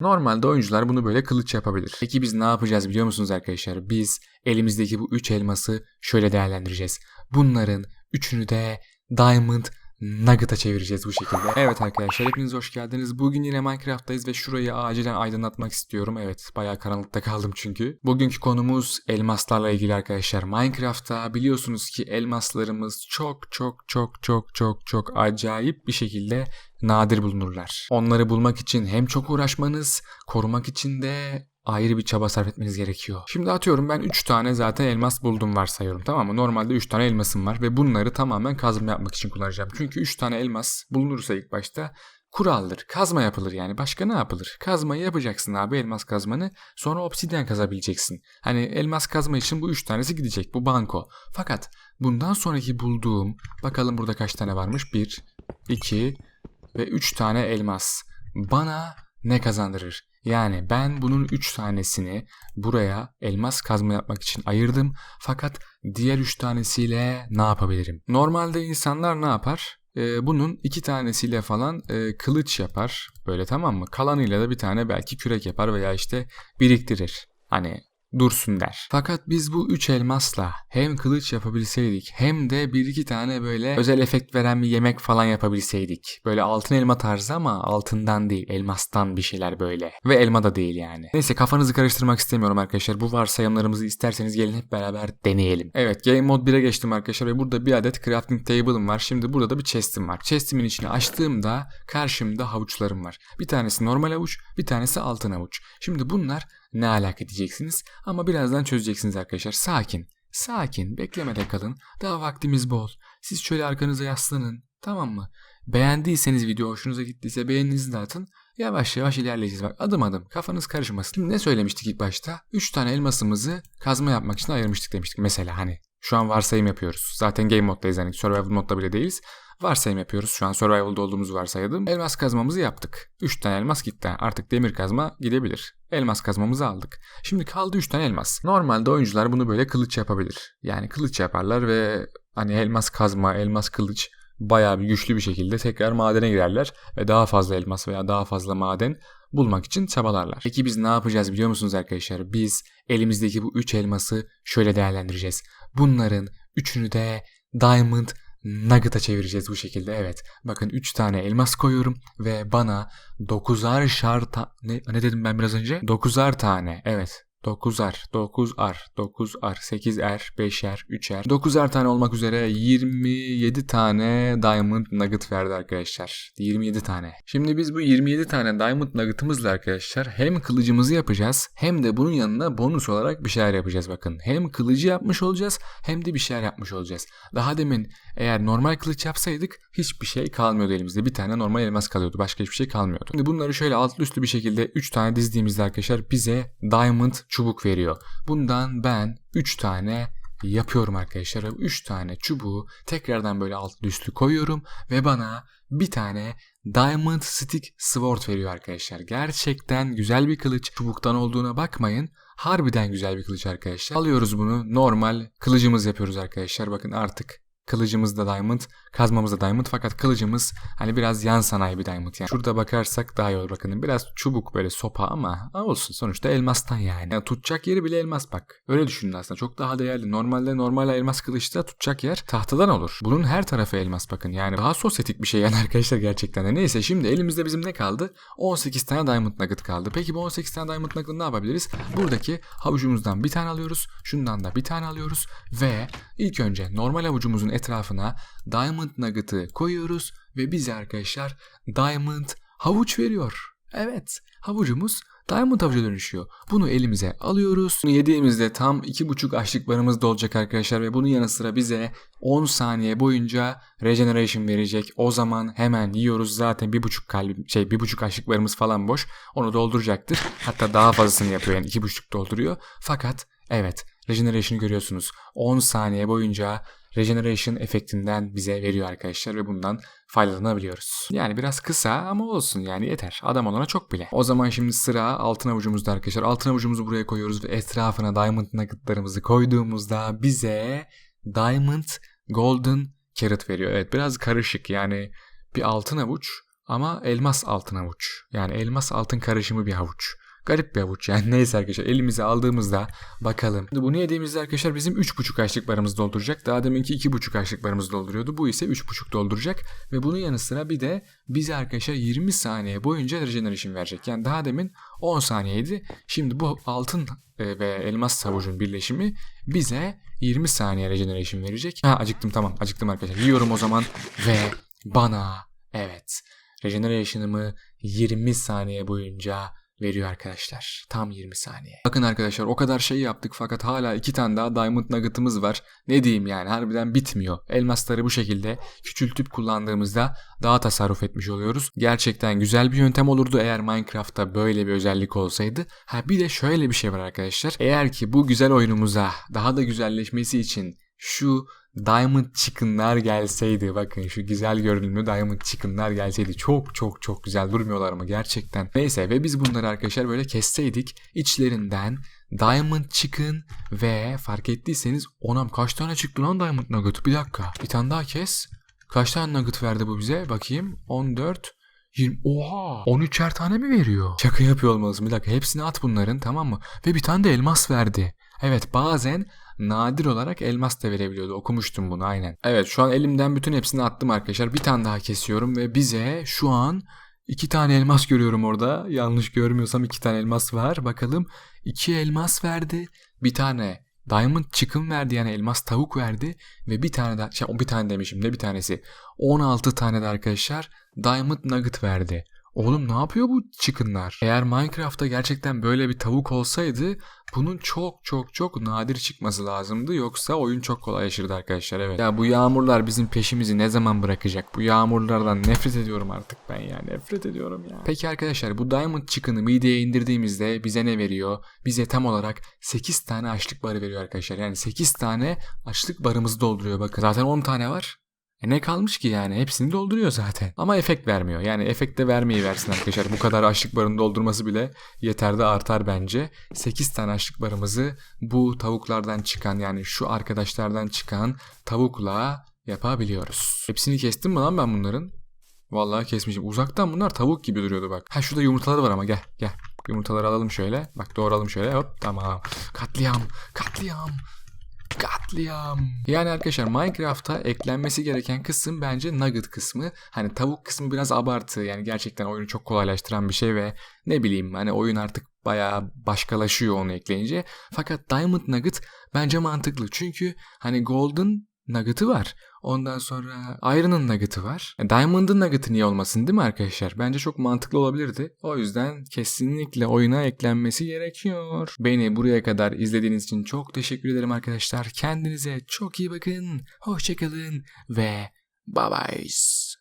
Normalde oyuncular bunu böyle kılıç yapabilir. Peki biz ne yapacağız biliyor musunuz arkadaşlar? Biz elimizdeki bu 3 elması şöyle değerlendireceğiz. Bunların üçünü de Diamond Nugget'a çevireceğiz bu şekilde. Evet arkadaşlar hepiniz hoş geldiniz. Bugün yine Minecraft'tayız ve şurayı acilen aydınlatmak istiyorum. Evet bayağı karanlıkta kaldım çünkü. Bugünkü konumuz elmaslarla ilgili arkadaşlar. Minecraft'ta biliyorsunuz ki elmaslarımız çok çok çok çok çok çok acayip bir şekilde nadir bulunurlar. Onları bulmak için hem çok uğraşmanız, korumak için de ayrı bir çaba sarf etmeniz gerekiyor. Şimdi atıyorum ben 3 tane zaten elmas buldum varsayıyorum tamam mı? Normalde 3 tane elmasım var ve bunları tamamen kazma yapmak için kullanacağım. Çünkü 3 tane elmas bulunursa ilk başta kuraldır. Kazma yapılır yani. Başka ne yapılır? Kazmayı yapacaksın abi elmas kazmanı. Sonra obsidyen kazabileceksin. Hani elmas kazma için bu 3 tanesi gidecek. Bu banko. Fakat bundan sonraki bulduğum bakalım burada kaç tane varmış? 1, 2 ve 3 tane elmas. Bana ne kazandırır? Yani ben bunun 3 tanesini buraya elmas kazma yapmak için ayırdım. Fakat diğer 3 tanesiyle ne yapabilirim? Normalde insanlar ne yapar? Ee, bunun iki tanesiyle falan e, kılıç yapar. Böyle tamam mı? Kalanıyla da bir tane belki kürek yapar veya işte biriktirir. Hani dursun der. Fakat biz bu üç elmasla hem kılıç yapabilseydik hem de bir iki tane böyle özel efekt veren bir yemek falan yapabilseydik. Böyle altın elma tarzı ama altından değil elmastan bir şeyler böyle. Ve elma da değil yani. Neyse kafanızı karıştırmak istemiyorum arkadaşlar. Bu varsayımlarımızı isterseniz gelin hep beraber deneyelim. Evet Game Mode 1'e geçtim arkadaşlar ve burada bir adet crafting table'ım var. Şimdi burada da bir chest'im var. Chest'imin içine açtığımda karşımda havuçlarım var. Bir tanesi normal havuç, bir tanesi altın havuç. Şimdi bunlar ne alaka diyeceksiniz ama birazdan çözeceksiniz arkadaşlar. Sakin, sakin, beklemede kalın. Daha vaktimiz bol. Siz şöyle arkanıza yaslanın, tamam mı? Beğendiyseniz video hoşunuza gittiyse beğeninizi de atın. Yavaş yavaş ilerleyeceğiz. Bak adım adım kafanız karışmasın. Şimdi ne söylemiştik ilk başta? 3 tane elmasımızı kazma yapmak için ayırmıştık demiştik. Mesela hani şu an varsayım yapıyoruz. Zaten game moddayız hani survival modda bile değiliz. Varsayım yapıyoruz. Şu an survival'da olduğumuzu varsayalım. Elmas kazmamızı yaptık. 3 tane elmas gitti. Artık demir kazma gidebilir. Elmas kazmamızı aldık. Şimdi kaldı 3 tane elmas. Normalde oyuncular bunu böyle kılıç yapabilir. Yani kılıç yaparlar ve hani elmas kazma, elmas kılıç bayağı bir güçlü bir şekilde tekrar madene girerler ve daha fazla elmas veya daha fazla maden bulmak için çabalarlar. Peki biz ne yapacağız biliyor musunuz arkadaşlar? Biz elimizdeki bu 3 elması şöyle değerlendireceğiz. Bunların üçünü de Diamond Nugget'a çevireceğiz bu şekilde. Evet. Bakın 3 tane elmas koyuyorum ve bana 9'ar şar ta- ne, ne dedim ben biraz önce? 9'ar tane. Evet. 9'ar, 9'ar, 9'ar, 8'er, 5'er, 3'er, 9'ar tane olmak üzere 27 tane Diamond Nugget verdi arkadaşlar. 27 tane. Şimdi biz bu 27 tane Diamond Nugget'ımızla arkadaşlar hem kılıcımızı yapacağız hem de bunun yanına bonus olarak bir şeyler yapacağız bakın. Hem kılıcı yapmış olacağız hem de bir şeyler yapmış olacağız. Daha demin eğer normal kılıç yapsaydık hiçbir şey kalmıyordu elimizde. Bir tane normal elmas kalıyordu. Başka hiçbir şey kalmıyordu. Şimdi bunları şöyle altlı üstlü bir şekilde 3 tane dizdiğimizde arkadaşlar bize Diamond çubuk veriyor. Bundan ben 3 tane yapıyorum arkadaşlar. 3 tane çubuğu tekrardan böyle altlı üstlü koyuyorum ve bana bir tane Diamond Stick Sword veriyor arkadaşlar. Gerçekten güzel bir kılıç. Çubuktan olduğuna bakmayın. Harbiden güzel bir kılıç arkadaşlar. Alıyoruz bunu normal kılıcımız yapıyoruz arkadaşlar. Bakın artık Kılıcımız da diamond, kazmamız da diamond fakat kılıcımız hani biraz yan sanayi bir diamond yani. Şurada bakarsak daha iyi olur bakın. Biraz çubuk böyle sopa ama olsun sonuçta elmastan yani. yani. Tutacak yeri bile elmas bak. Öyle düşünün aslında çok daha değerli. Normalde normal elmas kılıçta tutacak yer tahtadan olur. Bunun her tarafı elmas bakın. Yani daha sosyetik bir şey yani arkadaşlar gerçekten de. Neyse şimdi elimizde bizim ne kaldı? 18 tane diamond nugget kaldı. Peki bu 18 tane diamond nugget ne yapabiliriz? Buradaki havucumuzdan bir tane alıyoruz. Şundan da bir tane alıyoruz ve ilk önce normal havucumuzun etrafına Diamond Nugget'ı koyuyoruz ve bize arkadaşlar Diamond havuç veriyor. Evet havucumuz Diamond havuca dönüşüyor. Bunu elimize alıyoruz. Bunu yediğimizde tam 2,5 açlık barımız dolacak arkadaşlar ve bunun yanı sıra bize 10 saniye boyunca regeneration verecek. O zaman hemen yiyoruz. Zaten 1,5 kalbi şey 1,5 açlık barımız falan boş. Onu dolduracaktır. Hatta daha fazlasını yapıyor yani 2,5 dolduruyor. Fakat evet regeneration'ı görüyorsunuz. 10 saniye boyunca regeneration efektinden bize veriyor arkadaşlar ve bundan faydalanabiliyoruz. Yani biraz kısa ama olsun yani yeter. Adam olana çok bile. O zaman şimdi sıra altın avucumuzda arkadaşlar. Altın avucumuzu buraya koyuyoruz ve etrafına diamond nuggetlarımızı koyduğumuzda bize diamond golden carrot veriyor. Evet biraz karışık yani bir altın avuç ama elmas altın havuç. Yani elmas altın karışımı bir havuç. Garip bir havuç yani neyse arkadaşlar elimize aldığımızda bakalım. Şimdi bunu yediğimizde arkadaşlar bizim 3,5 açlık barımız dolduracak. Daha deminki 2,5 açlık barımız dolduruyordu. Bu ise 3,5 dolduracak. Ve bunun yanı sıra bir de bize arkadaşlar 20 saniye boyunca regeneration verecek. Yani daha demin 10 saniyeydi. Şimdi bu altın e, ve elmas havucun birleşimi bize 20 saniye regeneration verecek. Ha acıktım tamam acıktım arkadaşlar. Yiyorum o zaman ve bana evet regeneration'ımı 20 saniye boyunca veriyor arkadaşlar. Tam 20 saniye. Bakın arkadaşlar o kadar şey yaptık fakat hala iki tane daha Diamond Nugget'ımız var. Ne diyeyim yani harbiden bitmiyor. Elmasları bu şekilde küçültüp kullandığımızda daha tasarruf etmiş oluyoruz. Gerçekten güzel bir yöntem olurdu eğer Minecraft'ta böyle bir özellik olsaydı. Ha bir de şöyle bir şey var arkadaşlar. Eğer ki bu güzel oyunumuza daha da güzelleşmesi için şu Diamond Chicken'lar gelseydi bakın şu güzel görünümlü Diamond Chicken'lar gelseydi çok çok çok güzel durmuyorlar mı gerçekten. Neyse ve biz bunları arkadaşlar böyle kesseydik içlerinden Diamond Chicken ve fark ettiyseniz onam kaç tane çıktı lan Diamond Nugget bir dakika bir tane daha kes. Kaç tane nugget verdi bu bize bakayım 14 20 oha 13'er tane mi veriyor? Şaka yapıyor olmalısın bir dakika hepsini at bunların tamam mı? Ve bir tane de elmas verdi. Evet bazen nadir olarak elmas da verebiliyordu. Okumuştum bunu aynen. Evet şu an elimden bütün hepsini attım arkadaşlar. Bir tane daha kesiyorum ve bize şu an iki tane elmas görüyorum orada. Yanlış görmüyorsam iki tane elmas var. Bakalım iki elmas verdi. Bir tane Diamond Chicken verdi yani elmas tavuk verdi ve bir tane daha şey bir tane demişim de bir tanesi 16 tane de arkadaşlar Diamond Nugget verdi. Oğlum ne yapıyor bu chicken'lar? Eğer Minecraft'ta gerçekten böyle bir tavuk olsaydı bunun çok çok çok nadir çıkması lazımdı. Yoksa oyun çok kolaylaşırdı arkadaşlar evet. Ya bu yağmurlar bizim peşimizi ne zaman bırakacak? Bu yağmurlardan nefret ediyorum artık ben ya. Nefret ediyorum ya. Peki arkadaşlar bu Diamond Chicken'ı mideye indirdiğimizde bize ne veriyor? Bize tam olarak 8 tane açlık barı veriyor arkadaşlar. Yani 8 tane açlık barımızı dolduruyor bakın. Zaten 10 tane var. E ne kalmış ki yani hepsini dolduruyor zaten. Ama efekt vermiyor. Yani efekt de vermeyi versin arkadaşlar. Bu kadar açlık barını doldurması bile yeter de artar bence. 8 tane açlık barımızı bu tavuklardan çıkan yani şu arkadaşlardan çıkan tavukla yapabiliyoruz. Hepsini kestim mi lan ben bunların? Vallahi kesmişim. Uzaktan bunlar tavuk gibi duruyordu bak. Ha şurada yumurtaları var ama gel gel. Yumurtaları alalım şöyle. Bak doğralım şöyle. Hop tamam. Katliam. Katliam. Katliam. Yani arkadaşlar Minecraft'ta eklenmesi gereken kısım bence nugget kısmı. Hani tavuk kısmı biraz abartı. Yani gerçekten oyunu çok kolaylaştıran bir şey ve ne bileyim hani oyun artık bayağı başkalaşıyor onu ekleyince. Fakat Diamond Nugget bence mantıklı. Çünkü hani Golden Nugget'ı var. Ondan sonra Iron'ın Nugget'ı var. Diamond'ın Nugget'ı niye olmasın değil mi arkadaşlar? Bence çok mantıklı olabilirdi. O yüzden kesinlikle oyuna eklenmesi gerekiyor. Beni buraya kadar izlediğiniz için çok teşekkür ederim arkadaşlar. Kendinize çok iyi bakın. Hoşçakalın ve bye bye.